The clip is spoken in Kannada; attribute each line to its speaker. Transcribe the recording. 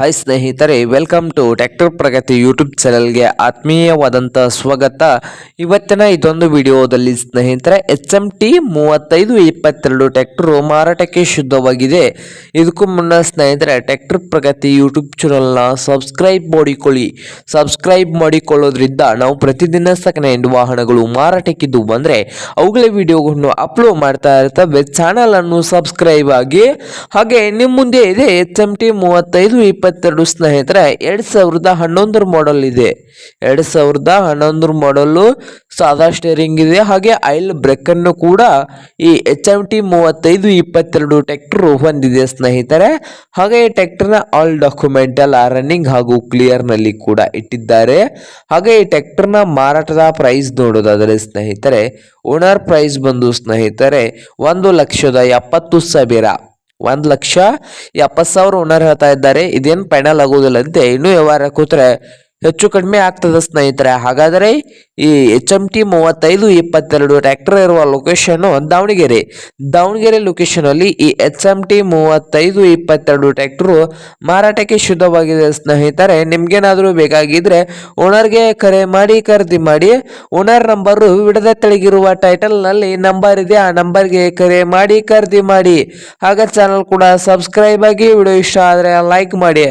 Speaker 1: ಹಾಯ್ ಸ್ನೇಹಿತರೆ welcome to tractor Pragati YouTube ಚಾನಲ್ಗೆ ಆತ್ಮೀಯವಾದಂಥ ಸ್ವಾಗತ. ಇವತ್ತಿನ ಇದೊಂದು ವಿಡಿಯೋದಲ್ಲಿ ಸ್ನೇಹಿತರೆ ಎಚ್ ಎಂ ಟಿ ಮೂವತ್ತೈದು ಇಪ್ಪತ್ತೆರಡು ಟ್ಯಾಕ್ಟ್ರು ಮಾರಾಟಕ್ಕೆ ಶುದ್ಧವಾಗಿದೆ. ಇದಕ್ಕೂ ಮುನ್ನ ಸ್ನೇಹಿತರೆ ಟ್ಯಾಕ್ಟರ್ ಪ್ರಗತಿ ಯೂಟ್ಯೂಬ್ ಚಾನಲ್ನ ಸಬ್ಸ್ಕ್ರೈಬ್ ಮಾಡಿಕೊಳ್ಳಿ. ಸಬ್ಸ್ಕ್ರೈಬ್ ಮಾಡಿಕೊಳ್ಳೋದ್ರಿಂದ ನಾವು ಪ್ರತಿದಿನ ಸೆಕೆಂಡ್ ವಾಹನಗಳು ಮಾರಾಟಕ್ಕಿದ್ದು ಬಂದರೆ, ಅವುಗಳ ವಿಡಿಯೋಗಳನ್ನು ಅಪ್ಲೋಡ್ ಮಾಡ್ತಾ ಇರ್ತವೆ. ಚಾನಲನ್ನು ಸಬ್ಸ್ಕ್ರೈಬ್ ಆಗಿ. ಹಾಗೆ ನಿಮ್ಮ ಮುಂದೆ ಇದೆ ಎಚ್ ಎಂ ಟಿ ಮೂವತ್ತೈದು ಇಪ್ಪತ್ತೆರಡು ಸ್ನೇಹಿತರೆ, ಎರಡ್ ಸಾವಿರದ ಹನ್ನೊಂದರ ಮಾಡೆಲ್ ಇದೆ. ಎರಡು ಸಾವಿರದ ಹನ್ನೊಂದರ ಮಾಡಲ್ಲು ಸಾದಾ ಸ್ಟೇರಿಂಗ್ ಇದೆ. ಹಾಗೆ ಆಯಿಲ್ ಬ್ರೇಕನ್ನು ಕೂಡ ಈ ಎಚ್ ಎಂ ಟಿ ಮೂವತ್ತೈದು ಇಪ್ಪತ್ತೆರಡು ಟ್ಯಾಕ್ಟರ್ ಹೊಂದಿದೆ ಸ್ನೇಹಿತರೆ. ಹಾಗೆ ಈ ಟ್ಯಾಕ್ಟರ್ನ ಆಲ್ ಡಾಕ್ಯುಮೆಂಟ್ ಎಲ್ಲ ರನ್ನಿಂಗ್ ಹಾಗೂ ಕ್ಲಿಯರ್ನಲ್ಲಿ ಕೂಡ ಇಟ್ಟಿದ್ದಾರೆ. ಹಾಗೆ ಈ ಟ್ರ್ಯಾಕ್ಟರ್ನ ಮಾರಾಟದ ಪ್ರೈಸ್ ನೋಡೋದಾದರೆ ಸ್ನೇಹಿತರೆ, ಓನರ್ ಪ್ರೈಸ್ ಬಂದು ಸ್ನೇಹಿತರೆ, ಒಂದು ಲಕ್ಷದ ಎಪ್ಪತ್ತು ಸಾವಿರ ಒಂದು ಲಕ್ಷ ಎಪ್ಪತ್ತು ಸಾವಿರ ಓನರ್ ಹೇಳ್ತಾ ಇದ್ದಾರೆ. ಇದೇನು ಫೈನಲ್ ಆಗೋದಿಲ್ಲಂತೆ ಇನ್ನೂ ವ್ಯವಹಾರ ಕೂತ್ರೆ ಹೆಚ್ಚು ಕಡಿಮೆ ಆಗ್ತದೆ ಸ್ನೇಹಿತರೆ. ಹಾಗಾದರೆ ಈ ಎಚ್ ಎಂ ಟಿ ಮೂವತ್ತೈದು ಇಪ್ಪತ್ತೆರಡು ಟ್ರ್ಯಾಕ್ಟರ್ ಇರುವ ಲೊಕೇಶನ್ ದಾವಣಗೆರೆ. ದಾವಣಗೆರೆ ಲೊಕೇಶನಲ್ಲಿ ಈ ಎಚ್ ಎಂ ಟಿ ಮೂವತ್ತೈದು ಇಪ್ಪತ್ತೆರಡು ಟ್ರ್ಯಾಕ್ಟ್ರು ಮಾರಾಟಕ್ಕೆ ಶುದ್ಧವಾಗಿದೆ ಸ್ನೇಹಿತರೆ. ನಿಮ್ಗೇನಾದರೂ ಬೇಕಾಗಿದ್ದರೆ ಓನರ್ಗೆ ಕರೆ ಮಾಡಿ, ಖರೀದಿ ಮಾಡಿ. ಓನರ್ ನಂಬರು ವಿಡದ ತೆಳಗಿರುವ ಟೈಟಲ್ನಲ್ಲಿ ನಂಬರ್ ಇದೆ. ಆ ನಂಬರ್ಗೆ ಕರೆ ಮಾಡಿ, ಖರೀದಿ ಮಾಡಿ. ಹಾಗೆ ಚಾನಲ್ ಕೂಡ ಸಬ್ಸ್ಕ್ರೈಬ್ ಆಗಿ ವಿಡಿಯೋ ಇಷ್ಟ ಆದರೆ ಲೈಕ್ ಮಾಡಿ.